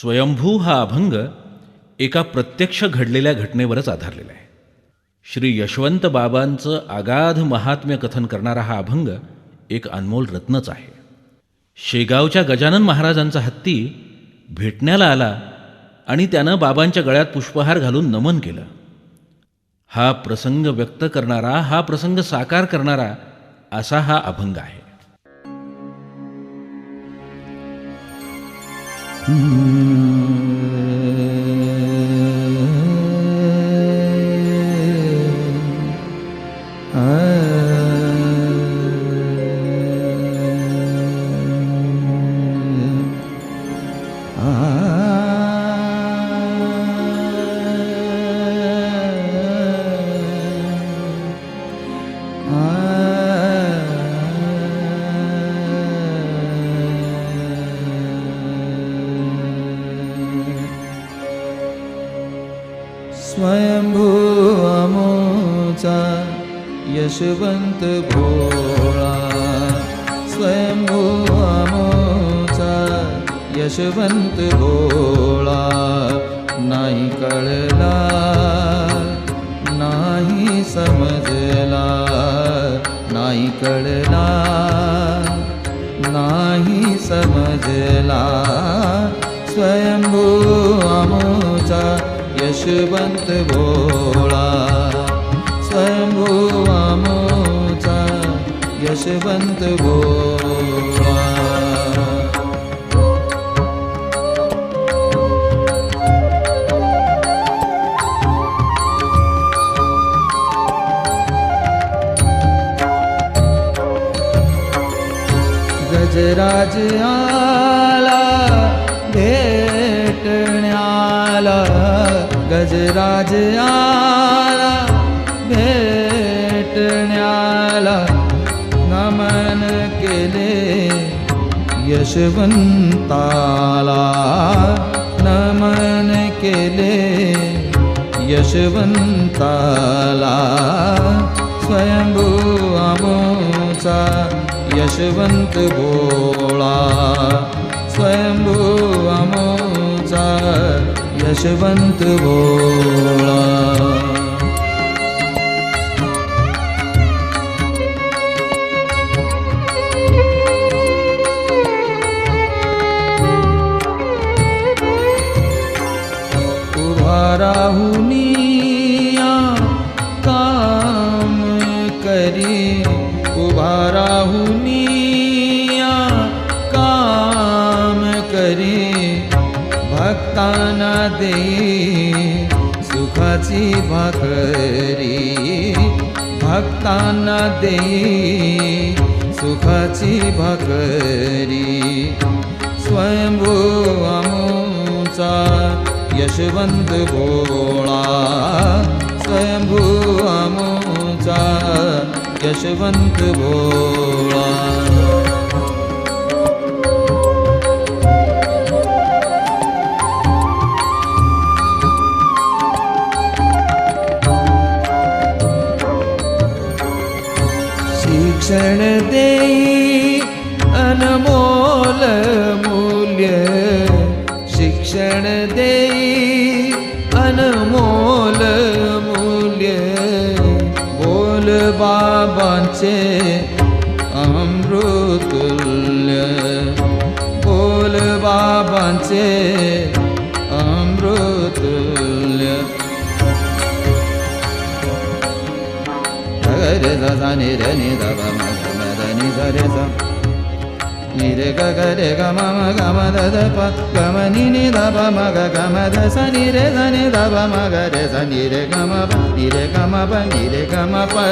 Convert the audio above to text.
स्वयंभू हा अभंग एका प्रत्यक्ष घडलेल्या घटनेवरच आधारलेला आहे. श्री यशवंत बाबांचं आगाध महात्म्य कथन करणारा हा अभंग एक अनमोल रत्नच आहे. शेगावच्या गजानन महाराजांचा हत्ती भेटण्याला आला आणि त्यानं बाबांच्या गळ्यात पुष्पहार घालून नमन केलं. हा प्रसंग व्यक्त करणारा हा प्रसंग साकार करणारा असा हा अभंग आहे. स्वयंभू अमोचा यशवंत भोळा. स्वयंभू यशवंत भोळा. नाही कळला नाही समजला नाही कळला. यशवंत भोळा स्वयंभू अमोचा यशवंत भोळा गजराज आला. गजराज आला भेटण्याला नमन केले यशवंताला नमन केले यशवंताला स्वयंभू आमोचा यशवंत भोळा स्वयंभू आमोचा यशवंत भोळा उभा राहुनिया भक्तांना दे सुखाची भाकरी. भक्तांना दे सुखाची भाकरी. स्वयंभू आमचा यशवंत भोळा. स्वयंभू आमचा यशवंत भोळा. देहि अनमोल मूल्य शिक्षण दे अनमोल मूल्य अमृतुल्य बोल बाबाचे Amruttulya. re za za ni re ni da ba ma ga ma da ni za re za ni re ga ga re ga ma ma ga ma da da pa ga ma ni ni da ba ma ga ga ma da sa ni re za ni da ba ma ga re za ni re ga ma ba ni re ga ma ba ni re ga ma pa